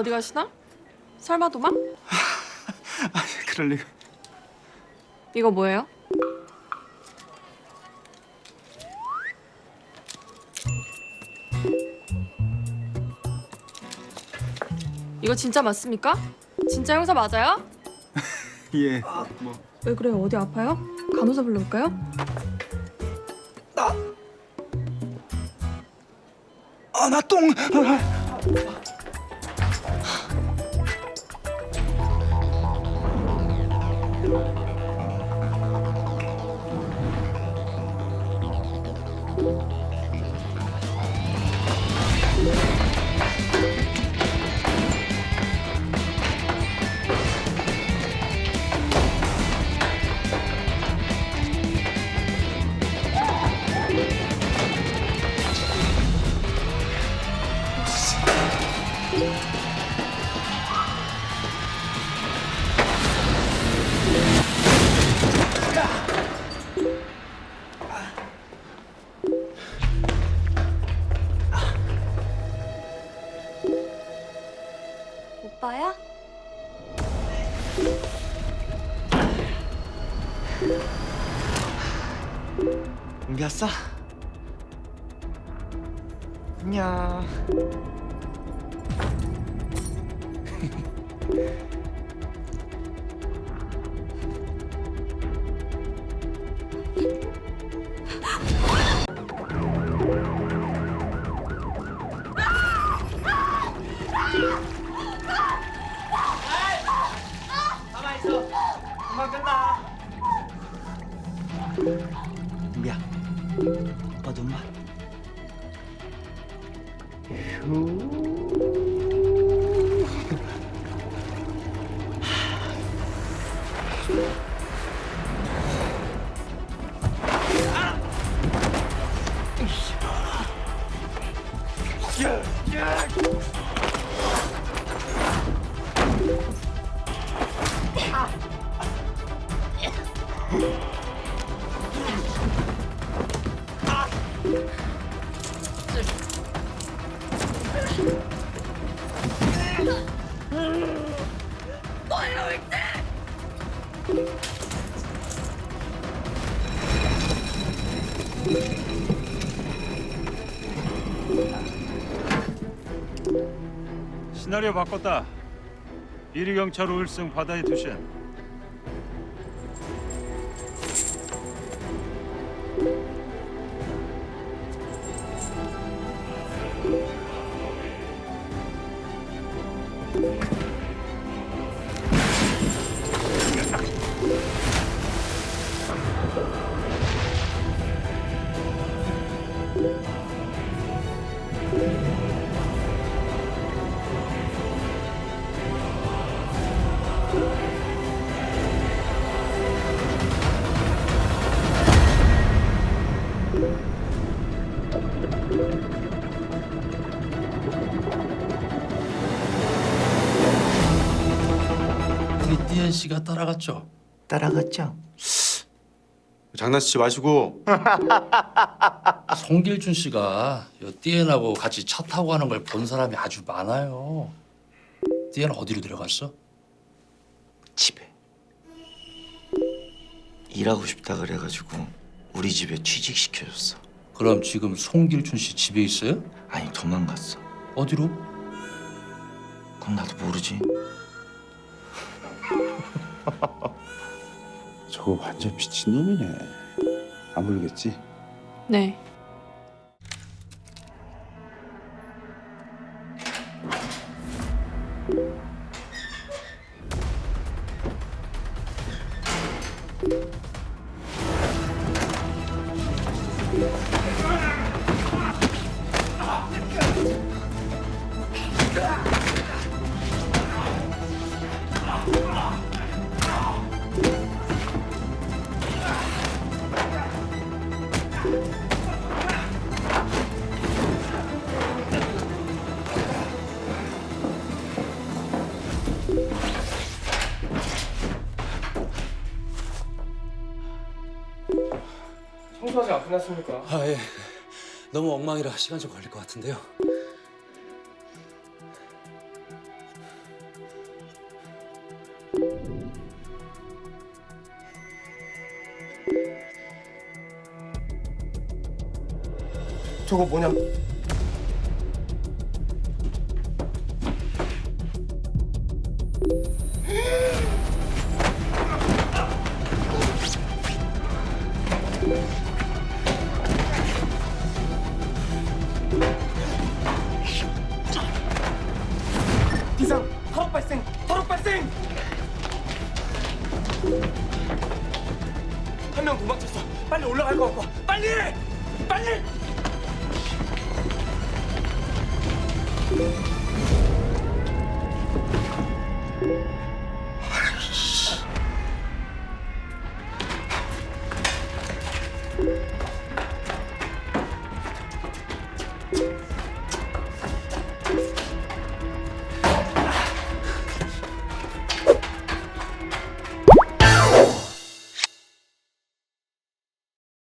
어디 가시나? 설마 도망? 아, 그럴 리가. 이거 뭐예요? 이거 진짜 맞습니까? 진짜 형사 맞아요? 예. 뭐 왜 그래요? 어디 아파요? 간호사 불러볼까요? 아, 나 똥. 아, 오빠야? 준비 왔어? 안녕. 준비야. 오빠 시나리오 바꿨다. 비리 경찰 우일승 바다의 투신. 우리 띠엔 씨가 따라갔죠. 따라갔죠? 장난치지 마시고 송길준 씨가 요 띠엔하고 같이 차 타고 가는 걸 본 사람이 아주 많아요. 띠엔 어디로 데려갔어? 집에. 일하고 싶다 그래가지고 우리 집에 취직시켜줬어. 그럼 지금 송길준 씨 집에 있어요? 아니 도망갔어. 어디로? 그건 나도 모르지. 저거 완전 미친놈이네 안 모르겠지? 네. 끝났습니까? 아 예. 너무 엉망이라 시간 좀 걸릴 것 같은데요. 저거 뭐냐? 명 도망쳤어. 빨리 올라갈 것 같고. 빨리! 빨리! 아이씨.